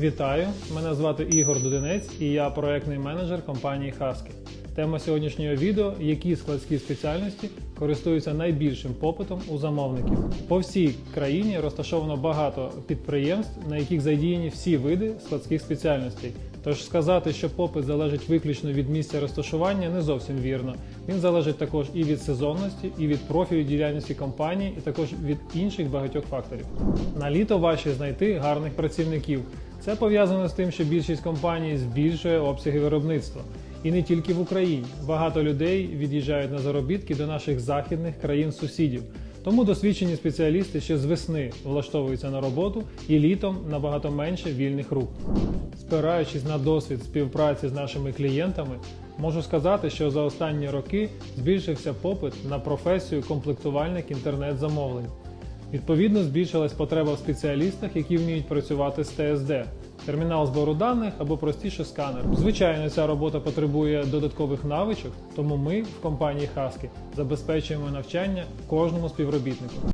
Вітаю! Мене звати Ігор Дудинець і я проектний менеджер компанії Husky. Тема сьогоднішнього відео які складські спеціальності користуються найбільшим попитом у замовників. По всій країні розташовано багато підприємств, на яких задіяні всі види складських спеціальностей. Тож сказати, що попит залежить виключно від місця розташування, не зовсім вірно. Він залежить також і від сезонності, і від профілю діяльності компанії, і також від інших багатьох факторів. На літо важче знайти гарних працівників. Це пов'язано з тим, що більшість компаній збільшує обсяги виробництва. І не тільки в Україні. Багато людей від'їжджають на заробітки до наших західних країн-сусідів. Тому досвідчені спеціалісти ще з весни влаштовуються на роботу і літом набагато менше вільних рук. Спираючись на досвід співпраці з нашими клієнтами, можу сказати, що за останні роки збільшився попит на професію комплектувальник інтернет-замовлень. Відповідно, збільшилась потреба в спеціалістах, які вміють працювати з ТСД, термінал збору даних або простіше сканер. Звичайно, ця робота потребує додаткових навичок, тому ми в компанії Husky забезпечуємо навчання кожному співробітнику.